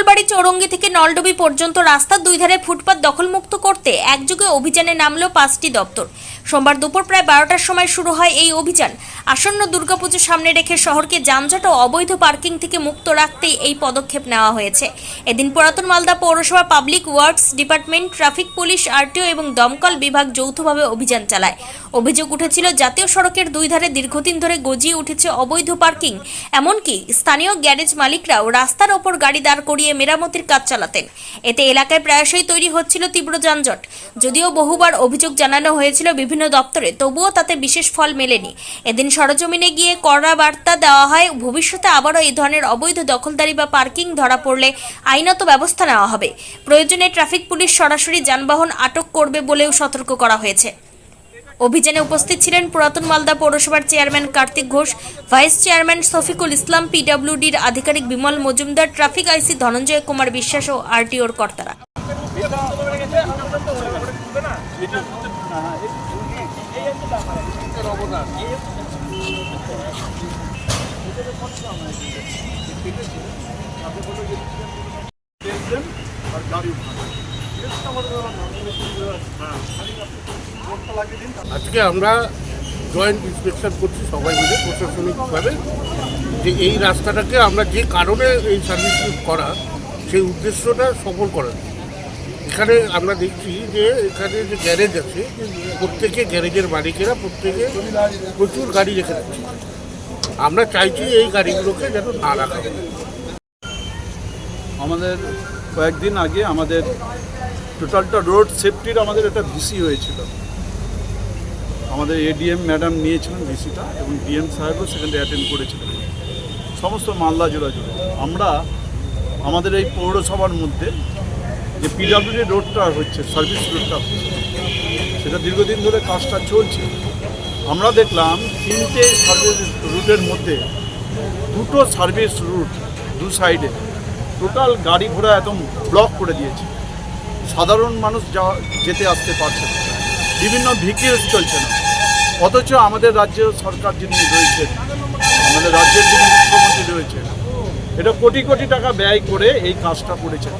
মঙ্গলবাড়ি চৌরঙ্গি থেকে নলডুবি পর্যন্ত রাস্তার দুই ধারে ফুটপাত দখলমুক্ত করতে একযোগে অভিযানে নামলো পাঁচটি দপ্তর। সোমবার দুপুর প্রায় বারোটার সময় শুরু হয় এই অভিযান। আসন্ন দুর্গাপুজো সামনে রেখে শহরকে যানজট ও অবৈধ পার্কিং থেকে মুক্ত রাখতেই এই পদক্ষেপ নেওয়া হয়েছে। এদিন পুরাতন মালদা পৌরসভা public works department, traffic police, RTO এবং দমকল বিভাগ যৌথভাবে অভিযান চালায়। অভিযোগ উঠেছিল, জাতীয় সড়কের দুই ধারে দীর্ঘদিন ধরে গজিয়ে উঠেছে অবৈধ পার্কিং। এমনকি স্থানীয় গ্যারেজ মালিকরাও রাস্তার ওপর গাড়ি দাঁড় করিয়ে মেরামতির কাজ চালাতেন। এতে এলাকায় প্রায়শই তৈরি হচ্ছিল তীব্র যানজট। যদিও বহুবার অভিযোগ জানানো হয়েছিল বিভিন্ন দপ্তরে, তবুও তাতে বিশেষ ফল মেলেনি। এদিন সরজমিনে গিয়ে কড়া বার্তা দেওয়া হয়, ভবিষ্যতে আবারও এই ধরনের অবৈধ দখলদারি বা পার্কিং ধরা পড়লে আইনত ব্যবস্থা নেওয়া হবে। প্রয়োজনে ট্রাফিক পুলিশ সরাসরি যানবাহন আটক করবে বলেও সতর্ক করা হয়েছে। অভিযানে উপস্থিত ছিলেন পুরাতন মালদা পৌরসভার chairman Kartik Ghosh, vice chairman Shafiqul Islam, পিডব্লিউডির আধিকারিক বিমল মজুমদার, ট্রাফিক আইসি ধনঞ্জয় কুমার বিশ্বাস ও আরটিওর কর্তারা। আজকে আমরা জয়েন্ট ইন্সপেকশন করছি সবাই মিলে প্রশাসনিকভাবে যে এই রাস্তাটাকে আমরা যে কারণে এই সার্ভিস করা, সেই উদ্দেশ্যটা সফল করার। এখানে আমরা দেখছি যে এখানে যে গ্যারেজ আছে, প্রত্যেকে গ্যারেজের মালিকেরা প্রত্যেকে প্রচুর গাড়ি রেখে দিচ্ছে আমরা চাইছি এই গাড়িগুলোকে যেন না রাখা আমাদের কয়েকদিন আগে আমাদের টোটালটা রোড সেফটির আমাদের একটা ভিসি হয়েছিল। আমাদের এডিএম ম্যাডাম নিয়েছিলেন ভিসিটা এবং ডিএম সাহেবও সেখানে অ্যাটেন্ড করেছিলেন। সমস্ত মালদা জেলা জুড়ে। আমরা আমাদের এই পৌরসভার মধ্যে যে পিডাব্লিউডি রোডটা হচ্ছে সার্ভিস রোডটা হচ্ছে, সেটা দীর্ঘদিন ধরে কাজটা চলছে। আমরা দেখলাম তিনটে সার্ভিস রুটের মধ্যে দুটো সার্ভিস রুট দু সাইডে টোটাল গাড়ি ঘোড়া একদম ব্লক করে দিয়েছে। সাধারণ মানুষ যা যেতে আসতে পারছে না। বিভিন্ন ভিকি চলছে না। অথচ আমাদের রাজ্য সরকার যিনি রয়েছেন, আমাদের রাজ্যের যিনি মুখ্যমন্ত্রী রয়েছেন, এটা কোটি কোটি টাকা ব্যয় করে এই কাজটা করেছেন।